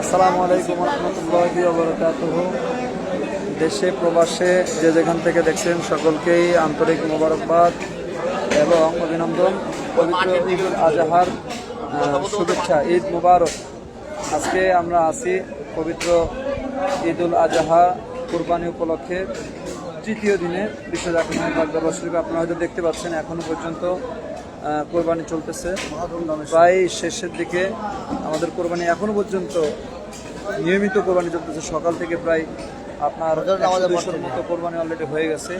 আসসালামু আলাইকুম রহমতুল্লাহি বরকাতুহ। দেশে, প্রবাসে, যে যেখান থেকে দেখছেন সকলকেই আন্তরিক মোবারকবাদ এবং অভিনন্দন। পবিত্র ঈদুল আজহার শুভেচ্ছা, ঈদ মুবারক। আজকে আমরা আছি পবিত্র ঈদুল আজহা কুরবানি উপলক্ষে তৃতীয় দিনে। বিশ্ব জাকির আপনারা হয়তো দেখতে পাচ্ছেন এখনও পর্যন্ত কোরবানি চলতেছে। প্রায় শেষের দিকে আমাদের কোরবানি এখনও পর্যন্ত নিয়মিত কোরবানি চলতেছে। সকাল থেকে প্রায় আপনার দুশোর মতো কোরবানি অলরেডি হয়ে গেছে।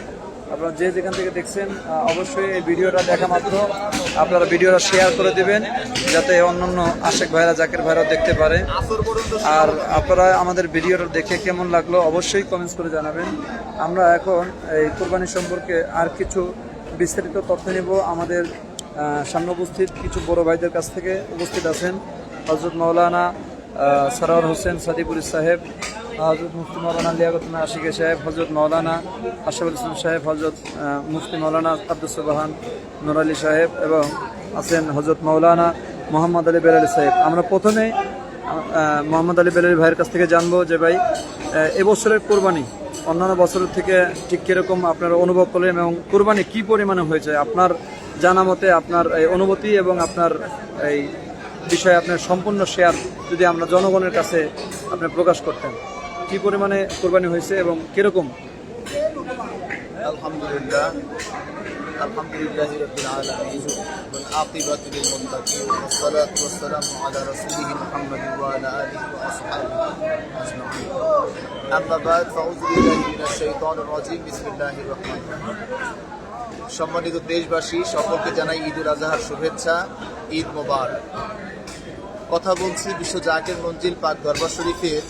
আপনারা যে যেখান থেকে দেখছেন অবশ্যই এই ভিডিওটা দেখা মাত্র। আপনারা ভিডিওটা শেয়ার করে দিবেন যাতে অন্যান্য আশেক ভাইরা জাকের ভাইরা দেখতে পারে। আর আপনারা আমাদের ভিডিওটা দেখে কেমন লাগল অবশ্যই কমেন্টস করে জানাবেন। আমরা এখন এই কোরবানি সম্পর্কে আর কিছু বিস্তারিত তথ্য নেব। আমাদের সামনে উপস্থিত কিছু বড় ভাইদের কাছ থেকে উপস্থিত আছেন হজরত মৌলানা আহ, সরোয়ার হোসেন সাদিপুরি সাহেব হজরত মুফতি মৌলানা লিয়াকতুল্লাহ আশিকে সাহেব হজরত মৌলানা আশরাফুল ইসলাম সাহেব হজরত মুফতি মৌলানা আব্দুল সুবাহান নুর আলী সাহেব এবং আছেন হজরত মৌলানা মোহাম্মদ আলী বের আলী সাহেব। আমরা প্রথমে মোহাম্মদ আলী বের আলী ভাইয়ের কাছ থেকে জানব যে ভাই এবছরের কোরবানি অন্যান্য বছরের থেকে ঠিক কীরকম আপনারা অনুভব করলেন এবং কোরবানি কী পরিমাণে হয়েছে? আপনার জানা মতে আপনার এই অনুভূতি এবং আপনার এই বিষয়ে আপনার সম্পূর্ণ শেয়ার যদি আমরা জনগণের কাছে আপনি প্রকাশ করতেন কি পরিমাণে কোরবানি হয়েছে এবং কিরকম আলহামদুলিল্লাহ আলহামদুলিল্লাহ রবিল আলমিন والعاقبة للمتقين والصلاة والسلام على رسوله محمد وعلى آله وأصحابه أجمعين أما بعد فأعوذ بالله من الشيطان الرجيم بسم الله الرحمن الرحيم সম্মানিত দেশবাসী, সকলকে জানাই ঈদুল আজহার শুভেচ্ছা, ঈদ মোবারক। কথা বলছি বিশ্ব জাকের মঞ্জিল পাক দরবার শরীফের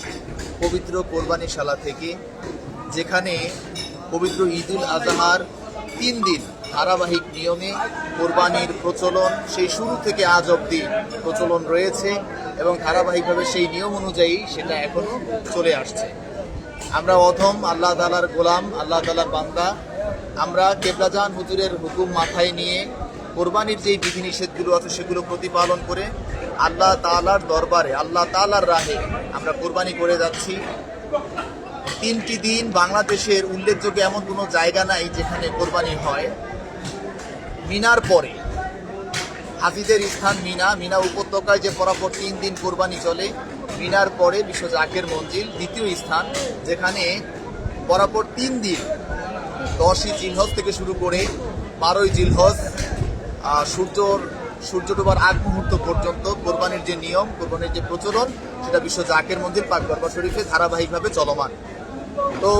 পবিত্র কোরবানিশালা থেকে, যেখানে পবিত্র ঈদুল আজহার তিন দিন ধারাবাহিক নিয়মে কোরবানির প্রচলন, সেই শুরু থেকে আজ অবধি প্রচলন রয়েছে এবং ধারাবাহিকভাবে সেই নিয়ম অনুযায়ী সেটা এখনও চলে আসছে। আমরা অধম আল্লাহ তালার গোলাম, আল্লাহ তালার বান্দা আমরা কেবলাজান হুজুরের হুকুম মাথায় নিয়ে কোরবানির যেই বিধিনিষেধগুলো আছে সেগুলো প্রতিপালন করে আল্লাহ তালার দরবারে, আল্লাহ তালার রাহে আমরা কোরবানি করে যাচ্ছি। তিনটি দিন বাংলাদেশের উল্লেখযোগ্য এমন কোনো জায়গা নাই যেখানে কোরবানি হয়। মিনার পরে, হাফিজের স্থান মিনা মিনা উপত্যকায় যে পরাপর তিন দিন কোরবানি চলে। মিনার পরে বিশ্ব জাকের মঞ্জিল দ্বিতীয় স্থান, যেখানে পরাপর তিন দিন দশই জিলহজ থেকে শুরু করে বারোই জিলহজ সূর্যর সূর্য ডোবার আগ মুহূর্ত পর্যন্ত কোরবানির যে নিয়ম, কোরবানির যে প্রচলন, সেটা বিশ্ব জাকের মন্দির, পাক দরবার শরীফে ধারাবাহিকভাবে চলমান। তো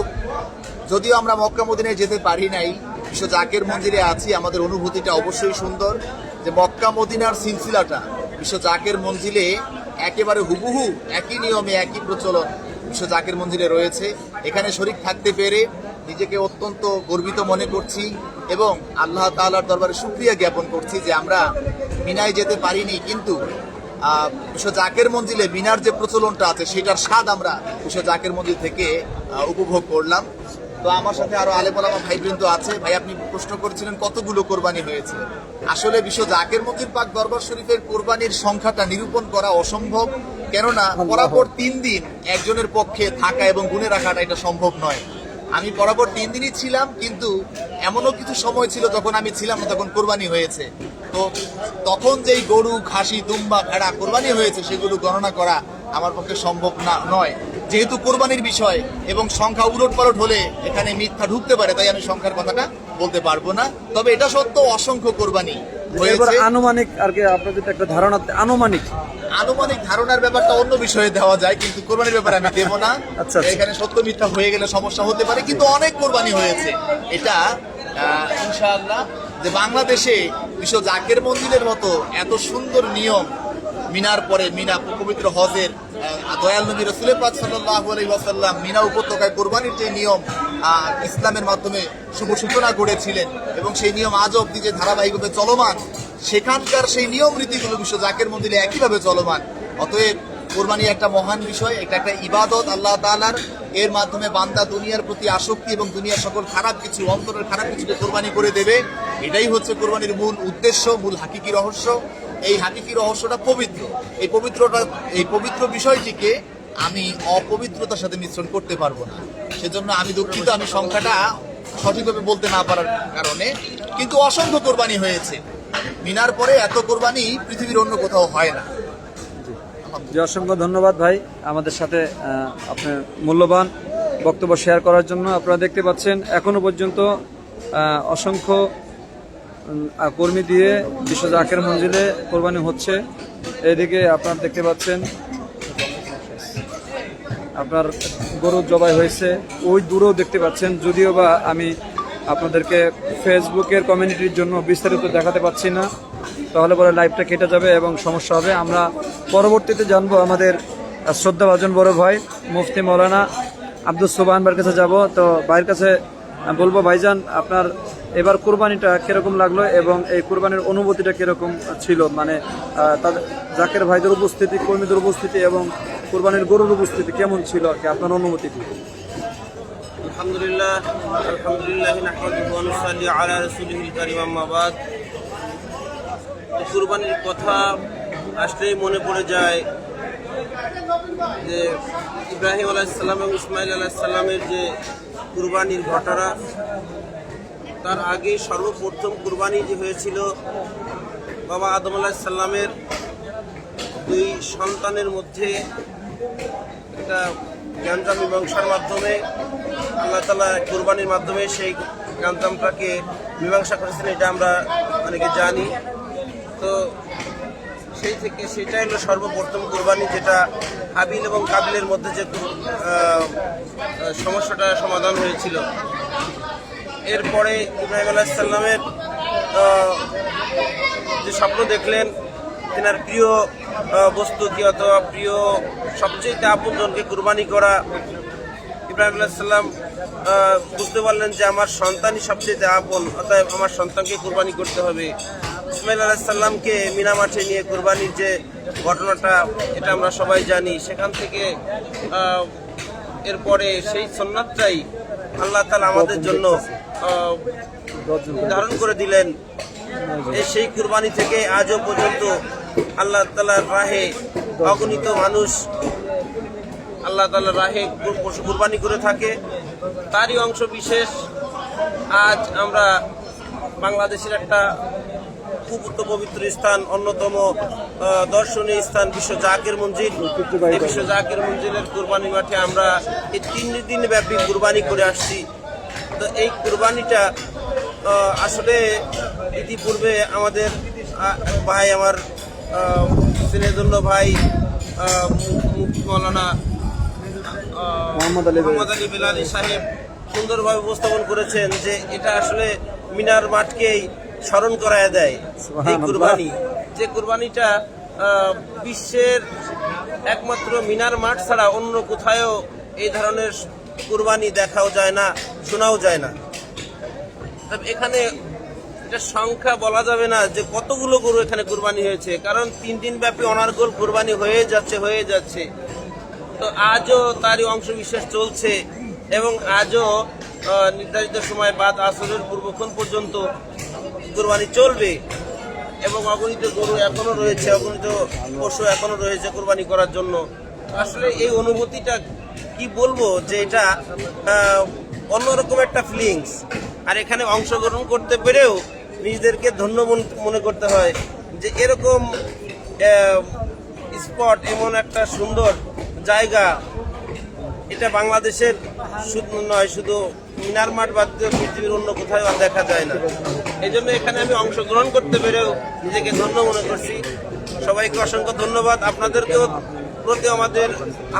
যদিও আমরা মক্কা মদিনায় যেতে পারি নাই, বিশ্ব জাকের মন্দিরে আছি, আমাদের অনুভূতিটা অবশ্যই সুন্দর যে মক্কা মদিনার সিলসিলাটা, বিশ্ব জাকের মন্দিরে একেবারে হুবহু একই নিয়মে, একই প্রচলন বিশ্ব জাকের মন্দিরে রয়েছে। এখানে শরিক থাকতে পেরে নিজেকে অত্যন্ত গর্বিত মনে করছি এবং আল্লাহ তাআলার দরবারে সুক্রিয়া জ্ঞাপন করছি যে আমরা মিনায় যেতে পারিনি কিন্তু বিশ্ব জাকের মঞ্জিলে মিনার যে প্রচলনটা আছে সেটার স্বাদ আমরা বিশ্ব জাকের মঞ্জিল থেকে উপভোগ করলাম। তো আমার সাথে আরও আলেমালামা ভাই বৃন্দ আছে। ভাই আপনি প্রশ্ন করেছিলেন কতগুলো কোরবানি হয়েছে? আসলে বিশ্ব জাকের মঞ্জিল পাক দরবার শরীফের কোরবানির সংখ্যাটা নিরূপণ করা অসম্ভব কেননা পরাপর তিন দিন একজনের পক্ষে থাকা এবং গুনে রাখাটা এটা সম্ভব নয়। আমি বরাবর তিন দিনই ছিলাম, কিন্তু এমনও কিছু সময় ছিল যখন আমি ছিলাম না তখন কোরবানি হয়েছে। তো তখন যেই গরু, খাসি, দুম্বা, ভেড়া কোরবানি হয়েছে, সেগুলো গণনা করা আমার পক্ষে সম্ভব না, নয়। যেহেতু কোরবানির বিষয় এবং সংখ্যা উলট পালট হলে এখানে মিথ্যা ঢুকতে পারে, তাই আমি সংখ্যার কথাটা বলতে পারব না। তবে এটা সত্য অসংখ্য কোরবানি। এবার আনুমানিক আর কি আপনার যদি একটা ধারণা আনুমানিক। আনুমানিক ধারণার ব্যাপারটা অন্য বিষয়ে দেওয়া যায় কিন্তু কোরবানির ব্যাপারে আমি দেবো না। আচ্ছা, আচ্ছা। এখানে সত্য মিথ্যা হয়ে গেলে সমস্যা হতে পারে কিন্তু অনেক কোরবানি হয়েছে। এটা ইনশাআল্লাহ যে বাংলাদেশে বিশ্ব জাকের মন্দিরের মতো এত সুন্দর নিয়ম মিনার পরে মিনা পবিত্র হজের দয়াল নবী রসুলের পাক সাল্লাল্লাহু আলাইহি ওয়াসাল্লাম মিনা উপত্যকায় কোরবানির যে নিয়ম ইসলামের মাধ্যমে শুভ সূচনা করেছিলেন এবং সেই নিয়ম আজ অব্দি যে ধারাবাহিকভাবে চলমান, সেখানকার সেই নিয়ম রীতিগুলো বিশ্ব জাকের মন্দিরে একইভাবে চলমান। অতএব কোরবানি একটা মহান বিষয়, এটা একটা ইবাদত আল্লাহ তালার এর মাধ্যমে বান্দা দুনিয়ার প্রতি আসক্তি এবং দুনিয়ার সকল খারাপ কিছু, অন্তরের খারাপ কিছুকে কোরবানি করে দেবে। এটাই হচ্ছে কোরবানির মূল উদ্দেশ্য, মূল হাকিকি রহস্য। এই হাকিকি রহস্যটা পবিত্র। এই পবিত্রটা, এই পবিত্র বিষয়টিকে আমি অপবিত্রতার সাথে মিশ্রণ করতে পারব না। সেজন্য আমি দুঃখিত, আমি সংখ্যাটা সঠিকভাবে বলতে না পারার কারণে কিন্তু অসংখ্য কোরবানি হয়েছে। মিনার পরে এত কোরবানি পৃথিবীর অন্য কোথাও হয় না। জি, অসংখ্য ধন্যবাদ ভাই আমাদের সাথে আপনার মূল্যবান বক্তব্য শেয়ার করার জন্য। আপনারা দেখতে পাচ্ছেন, এখনও পর্যন্ত অসংখ্য কর্মী দিয়ে বিশ্ব জাকের মঞ্জিলে কোরবানি হচ্ছে। এদিকে আপনারা দেখতে পাচ্ছেন, আপনার গরু জবাই হয়েছে। ওই দূরেও দেখতে পাচ্ছেন, যদিও বা আমি আপনাদেরকে ফেসবুকের কমিউনিটির জন্য বিস্তারিত দেখাতে পাচ্ছি না। তাহলে পরে লাইভটা কেটে যাবে এবং সমস্যা হবে। আমরা পরবর্তীতে জানব আমাদের শ্রদ্ধা ভাজন বড় ভাই, মুফতি মৌলানা আব্দুল সোবাহান ভাইয়ের কাছে যাব। তো ভাইয়ের কাছে বলব, ভাইজান, আপনার এবার কোরবানিটা কীরকম লাগল এবং এই কোরবানির অনুভূতিটা কীরকম ছিল? মানে তাদের, জাকের ভাইদের উপস্থিতি, কর্মীদের উপস্থিতি এবং কোরবানির গরুর উপস্থিতি কেমন ছিল আর কি? আপনার অনুভূতি আলহামদুলিল্লাহ আলহামদুলিল্লাহ কুরবানির কথা আসলেই মনে পড়ে যায় যে ইব্রাহিম আলাইহিস সালাম এবং ইসমাইল আলাইহিস সালামের যে কুরবানির ঘটনা তার আগে সর্বপ্রথম কুরবানি যে হয়েছিল বাবা আদম আলাইহিস সালামের দুই সন্তানের মধ্যে একটা গ্যাঞ্জাম মীমাংসার মাধ্যমে আল্লাহ তালা কোরবানির মাধ্যমে সেই গ্যাঞ্জামটাকে মীমাংসা করেছেন, এটা আমরা অনেকে জানি। তো সেই থেকে সেটা হলো সর্বপ্রথম কোরবানি, যেটা হাবিল এবং কাবিলের মধ্যে যে সমস্যাটা সমাধান হয়েছিল। এরপরে ইব্রাহিম আলাহিসাল্লামের যে স্বপ্ন দেখলেন, তেনার প্রিয় বস্তু কি অথবা প্রিয় সবচেয়ে আপনজনকে কুরবানি করা, ইব্রাহিম আলাইসাল্লাম বুঝতে পারলেন যে আমার সন্তানই সবচেয়ে আপন, অতএব আমার সন্তানকে কুরবানি করতে হবে। ইসমাইল আলাহিসাল্লামকে মিনা মাঠে নিয়ে কুরবানির যে ঘটনাটা, এটা আমরা সবাই জানি। সেখান থেকে এরপরে সেই সন্ন্যাতটাই আল্লাহ তালা আমাদের জন্য ধারণ করে দিলেন। এই সেই কুরবানি থেকে আজও পর্যন্ত আল্লাহ তালার রাহে অগণিত মানুষ আল্লাহ তালার রাহে পশু কুরবানি করে থাকে। তারই অংশ বিশেষ আজ আমরা বাংলাদেশের একটা খুব উত্তম পবিত্র স্থান অন্যতম দর্শনীয় স্থান বিশ্ব জাকের মঞ্জিল। এই বিশ্ব জাকের মঞ্জিলের কুরবানি মাঠে আমরা এই তিন দিন ব্যাপী কুরবানি করে আসছি। তো এই কুরবানিটা আসলে ইতিপূর্বে আমাদের ভাই আমার স্নেহধন্য ভাই মৌলানা মোহাম্মদ আলী বেলাল। মোহাম্মদ আলী বেলালি সাহেব সুন্দরভাবে উপস্থাপন করেছেন যে এটা আসলে মিনার মাঠকেই স্মরণ করায় দেয় এই। কুরবানি যে কুরবানিটা বিশ্বের একমাত্র মিনার মাঠ ছাড়া অন্য কোথায়ও এই ধরনের কুরবানি দেখাও যায় না, শোনাও যায় না। এখানে সংখ্যা বলা যাবে না যে কতগুলো গরু এখানে কুরবানি হয়েছে, কারণ তিন দিন ব্যাপী অনার্গল কুরবানি হয়ে যাচ্ছে হয়ে যাচ্ছে। তো আজও তারই অংশ বিশেষ চলছে এবং আজও নির্ধারিত সময় বাদ আসরের পূর্বক্ষণ পর্যন্ত কুরবানি চলবে এবং অগণিত গরু এখনও রয়েছে, অগণিত পশু এখনও রয়েছে কুরবানি করার জন্য। আসলে এই অনুভূতিটা কি বলব যে এটা অন্যরকম একটা ফিলিংস আর এখানে অংশগ্রহণ করতে পেরেও নিজেদেরকে ধন্য মনে করতে হয় যে এরকম স্পট এমন একটা সুন্দর জায়গা, এটা বাংলাদেশের শুধু নয়, শুধু মিনার মাঠ বাদ পৃথিবীর অন্য কোথাও আর দেখা যায় না। এই জন্য এখানে আমি অংশগ্রহণ করতে পেরেও নিজেকে ধন্য মনে করছি। সবাইকে অসংখ্য ধন্যবাদ। আপনাদেরকেও প্রতি আমাদের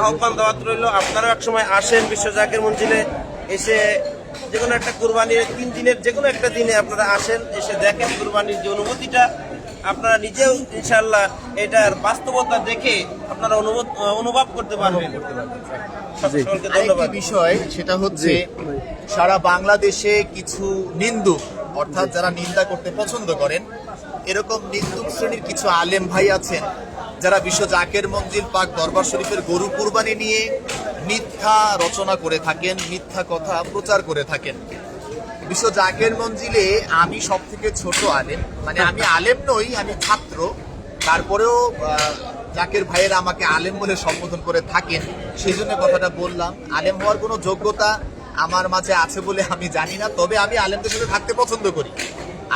আহ্বান দাওয়াত রইল। আপনারা এক সময় আসেন বিশ্ব জাকের মঞ্জিলে এসে যে কোনো একটা কুরবানির তিন দিনের যে কোনো একটা দিনে আপনারা আসেন এসে দেখেন কুরবানির যে অনুভূতিটা। আপনারা নিজেও ইনশাল্লাহ এটার বাস্তবতা দেখে আপনারা অনুভব অনুভব করতে পারবেন। বিষয় সেটা হচ্ছে সারা বাংলাদেশে কিছু নিন্দুক অর্থাৎ যারা নিন্দা করতে পছন্দ করেন এরকম নিন্দুক শ্রেণির কিছু আলেম ভাই আছেন যারা বিশ্ব জাকের মঞ্জিল পাক দরবার শরীফের গরু কুরবানি নিয়ে মিথ্যা রচনা করে থাকেন, মিথ্যা কথা প্রচার করে থাকেন। বিশ্ব জাকের মঞ্জিলে আমি সব থেকে ছোট আলেম। মানে আমি আলেম নই, আমি ছাত্র। তারপরেও জাকের ভাইয়েরা আমাকে আলেম বলে সম্বোধন করে থাকেন। সেই জন্য কথাটা বললাম। আলেম হওয়ার কোনো যোগ্যতা আমার মাঝে আছে বলে আমি জানি না। তবে আমি আলেমদের সাথে থাকতে পছন্দ করি।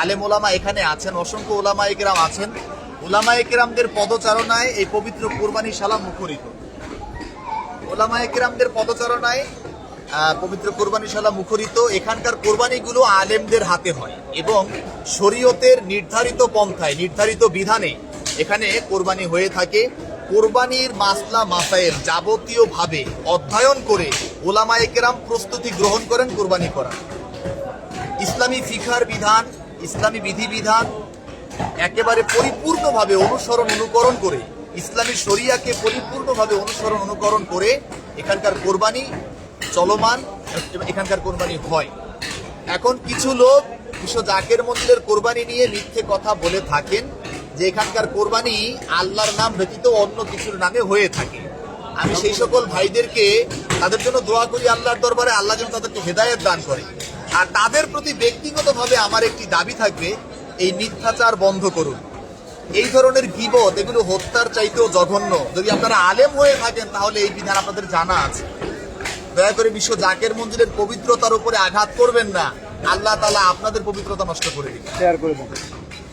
আলেম ওলামা এখানে আছেন, অসংখ্য ওলামা একরাম আছেন। ওলামা একরামদের পদচারণায় এই পবিত্র কোরবানি শালা মুখরিত। ওলামা একরামদের পদচারণায় পবিত্র কোরবানি শালা মুখরিত। এখানকার কোরবানিগুলো আলেমদের হাতে হয় এবং শরীয়তের নির্ধারিত পন্থায়, নির্ধারিত বিধানে এখানে কোরবানি হয়ে থাকে। কোরবানির মাসলা মাসাইল যাবতীয়ভাবে অধ্যয়ন করে ওলামা একরাম প্রস্তুতি গ্রহণ করেন কোরবানি করা ইসলামী ফিখার বিধান, ইসলামী বিধিবিধান একেবারে পরিপূর্ণভাবে অনুসরণ অনুকরণ করে, ইসলামী শরিয়াকে পরিপূর্ণভাবে অনুসরণ অনুকরণ করে এখানকার কোরবানি চলমান, এখানকার কোরবানি হয়। এখন কিছু লোক বিশ্ব জাকের মন্দিরের কোরবানি নিয়ে মিথ্যে কথা বলে থাকেন যে এখানকার কোরবানি আল্লাহর নাম ব্যতীত অন্য কিছুর নামে হয়ে থাকে। আমি সেই সকল ভাইদেরকে তাদের জন্য দোয়া করি আল্লাহর দরবারে, আল্লাহ যেন তাদেরকে হেদায়েত দান করে। আর তাদের প্রতি ব্যক্তিগতভাবে আমার একটি দাবি থাকবে এই মিথ্যাচার বন্ধ করুন। এই ধরনের বিপদ এগুলো হত্যার চাইতেও জঘন্য। যদি আপনারা আলেম হয়ে থাকেন তাহলে এই বিধান আপনাদের জানা আছে। দয়া করে বিশ্ব জাকের মন্দিরের পবিত্রতার উপরে আঘাত করবেন না। আল্লাহ তালা আপনাদের পবিত্রতা নষ্ট করে দেন।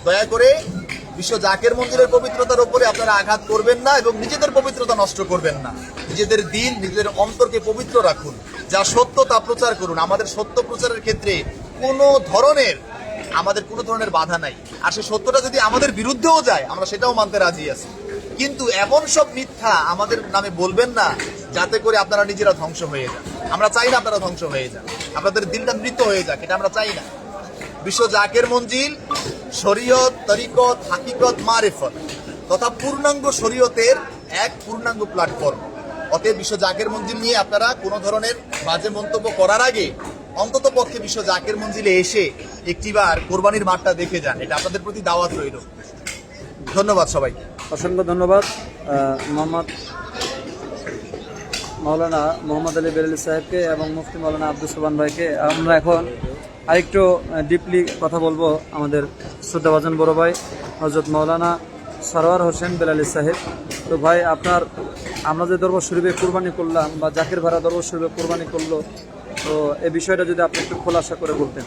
দয়া করে বিশ্ব জাকের মন্দিরের পবিত্রতার উপরে আপনারা আঘাত করবেন না এবং নিজেদের পবিত্রতা নষ্ট করবেন না। নিজেদের দিন নিজেদের অন্তরকে পবিত্র রাখুন। যা সত্য তা প্রচার করুন। আমাদের সত্য প্রচারের ক্ষেত্রে কোনো ধরনের আমাদের কোনো ধরনের বাধা নাই। আর সেই সত্যটা যদি আমাদের বিরুদ্ধেও যায়, আমরা সেটাও মানতে রাজি আছি। কিন্তু এমন সব মিথ্যা আমাদের নামে বলবেন না, যাতে করে আপনারা নিজেরা ধ্বংস হয়ে যান। আমরা চাই না আপনারা ধ্বংস হয়ে যান। আপনাদের দিনটা মৃত হয়ে যাক, এটা আমরা চাই না। বিশ্ব জাকের মঞ্জিল, শরীয়ত, তরিকত, হাকিকত, মারেফত, তথা পূর্ণাঙ্গ শরীয়তের এক পূর্ণাঙ্গ প্ল্যাটফর্ম অতএব বিশ্ব জাকের মঞ্জিল নিয়ে আপনারা কোনো ধরনের বাজে মন্তব্য করার আগে অন্তত পক্ষে বিশ্ব জাকের মঞ্জিলে এসে একটিবার কোরবানির মাঠটা দেখে যান। এটা আপনাদের প্রতি দাওয়াত রইল। ধন্যবাদ সবাই। অসংখ্য ধন্যবাদ মোহাম্মদ মৌলানা মোহাম্মদ আলী বেরেলি সাহেবকে এবং মুফতি মৌলানা আব্দুল সোবান ভাইকে। আমরা এখন আরেকটু ডিপলি কথা বলব আমাদের শ্রদ্ধাভাজন বড় ভাই হজরত মাওলানা সরোয়ার হোসেন বেলালি সাহেব। তো ভাই, আপনার, আমরা যে দরবার শরীফে কোরবানি করলাম বা জাকির ভাড়া দরবার শরীফে কোরবানি করল তো এই বিষয়টা যদি আপনি একটু খোলাসা করে বলতেন।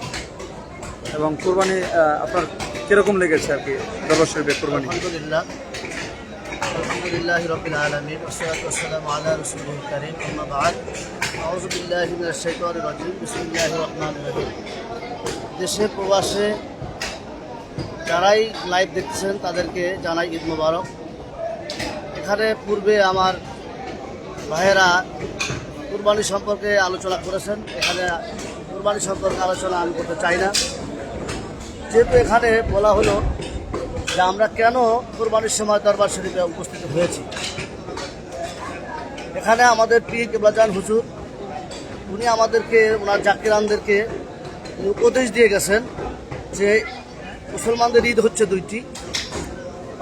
এবং কোরবানি আপনার কীরকম লেগেছে আর কি দরবার শরীফে কোরবানি? আলহামদুলিল্লাহ। আলহামদুলিল্লাহ রবিল আলমিন, ওসলাত ওসালাম আল্লাহ রসুল করিম, আম্মা বাদ। আউজুবিল্লাহ শাইতানির রাজিম, বিসমিল্লাহির রহমানির রহিম। দেশে, প্রবাসে যারাই লাইভ দেখছেন তাদেরকে জানাই ঈদ মোবারক। এখানে পূর্বে আমার ভাইয়েরা কুরবানি সম্পর্কে আলোচনা করেছেন। এখানে কুরবানি সম্পর্কে আলোচনা আমি করতে চাই না। যেহেতু এখানে বলা হলো যে আমরা কেন কোরবানির সময় দরবার শরীফে উপস্থিত হয়েছি। এখানে আমাদের পীর কেবলাজান হুজুর, উনি আমাদেরকে, ওনার জাকিরানদেরকে উপদেশ দিয়ে গেছেন যে মুসলমানদের ঈদ হচ্ছে দুইটি।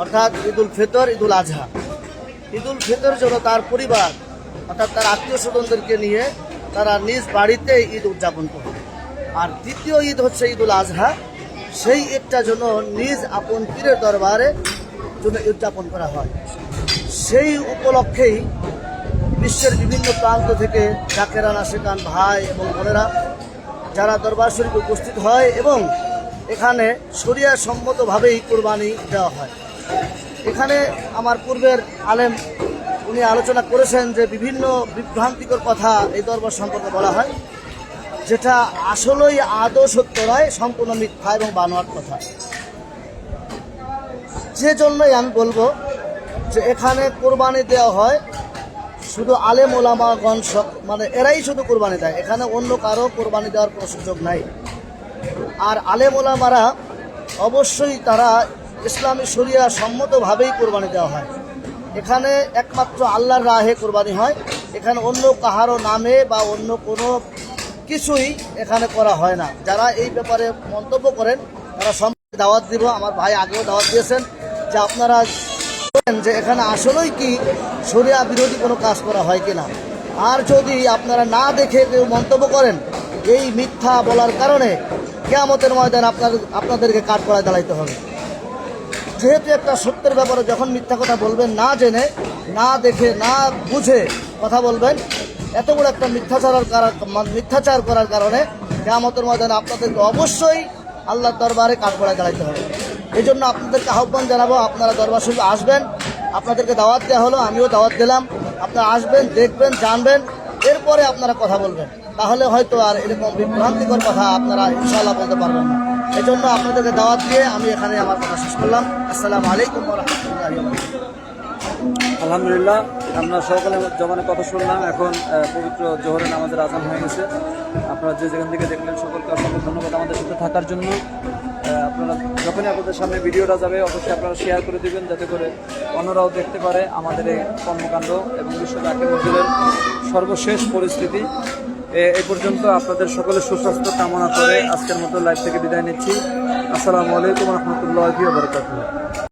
অর্থাৎ ঈদুল ফিতর, ঈদুল আজহা। ঈদুল ফিতর জন্য তার পরিবার অর্থাৎ তার আত্মীয় স্বজনদেরকে নিয়ে তারা নিজ বাড়িতে ঈদ উদযাপন করে। আর দ্বিতীয় ঈদ হচ্ছে ঈদুল আজহা। সেই ঈদটা জন্য নিজ আপন পীরের দরবারে জন্য উদযাপন করা হয়। সেই উপলক্ষেই বিশ্বের বিভিন্ন প্রান্ত থেকে জাকেরান আশেকান ভাই এবং বোনেরা যারা দরবার শরীফে উপস্থিত হয় এবং এখানে শরিয়া সম্মতভাবেই কোরবানি দেওয়া হয়। এখানে আমার পূর্বের আলেম উনি আলোচনা করেছেন যে বিভিন্ন বিভ্রান্তিকর কথা এই দরবার সম্পর্কে বলা হয়, যেটা আসলেই আদৌ সত্য নয়, সম্পূর্ণ মিথ্যা এবং বানোয়ার কথা। যে জন্যই আমি বলব যে এখানে কোরবানি দেওয়া হয়, শুধু আলেম ওলামাগণ মানে এরাই শুধু কোরবানি দেয়, এখানে অন্য কারও কোরবানি দেওয়ার কোনো সুযোগ নাই। আর আলেম ওলামারা অবশ্যই তারা ইসলামী শরিয়া সম্মতভাবেই কোরবানি দেওয়া হয়। এখানে একমাত্র আল্লাহর রাহে কোরবানি হয়। এখানে অন্য কাহারও নামে বা অন্য কোনো কিছুই এখানে করা হয় না। যারা এই ব্যাপারে মন্তব্য করেন, তারা সম্পর্কে দাওয়াত দিব। আমার ভাই আগেও দাওয়াত দিয়েছেন যে আপনারা বলেন যে এখানে আসলেই কি শরিয়া বিরোধী কোনো কাজ করা হয় কিনা। আর যদি আপনারা না দেখে কেউ মন্তব্য করেন, এই মিথ্যা বলার কারণে কেয়ামতের ময়দান আপনার আপনাদেরকে কাঠ করায় দাঁড়াইতে হবে। যেহেতু একটা সত্যের ব্যাপারে যখন মিথ্যা কথা বলবেন না জেনে, না দেখে, না বুঝে কথা বলবেন, এত বড় একটা মিথ্যাচার মিথ্যাচার করার কারণে কেয়ামতের ময়দানে আপনাদেরকে অবশ্যই আল্লাহর দরবারে কাঠগড়ায় দাঁড়াইতে হবে। এই জন্য আপনাদেরকে আহ্বান জানাব, আপনারা দরবার শরীফ আসবেন, আপনাদেরকে দাওয়াত দেওয়া হলো, আমিও দাওয়াত দিলাম। আপনারা আসবেন, দেখবেন, জানবেন, এরপরে আপনারা কথা বলবেন। তাহলে হয়তো আর এরকম বিভ্রান্তিকর কথা আপনারা ইনশাআল্লাহ বলতে পারবেন না। এই জন্য আপনাদেরকে দাওয়াত দিয়ে আমি এখানে আমার কথা শেষ করলাম। আসসালামু আলাইকুম আলহামদুলিল্লাহ, আমরা সকলে জমানে কথা শুনলাম, এখন পবিত্র জোহরের নামাজের আজান হয়ে গেছে। আপনারা যে যেখান থেকে দেখলেন, সকলকে অসংখ্য ধন্যবাদ আমাদের সাথে থাকার জন্য। আপনারা যখনই আপনাদের সামনে ভিডিওটা যাবে, অবশ্যই আপনারা শেয়ার করে দিবেন, যাতে করে অন্যরাও দেখতে পারে আমাদের এই কর্মকাণ্ড এবং বিশ্ব জাকির মসজিদের সর্বশেষ পরিস্থিতি। এ- পর্যন্ত আপনাদের সকলের সুস্বাস্থ্য কামনা করে আজকের মতো লাইভ থেকে বিদায় নিচ্ছি। আসসালামু আলাইকুম রহমতুল্লাহ বরকাতুহ।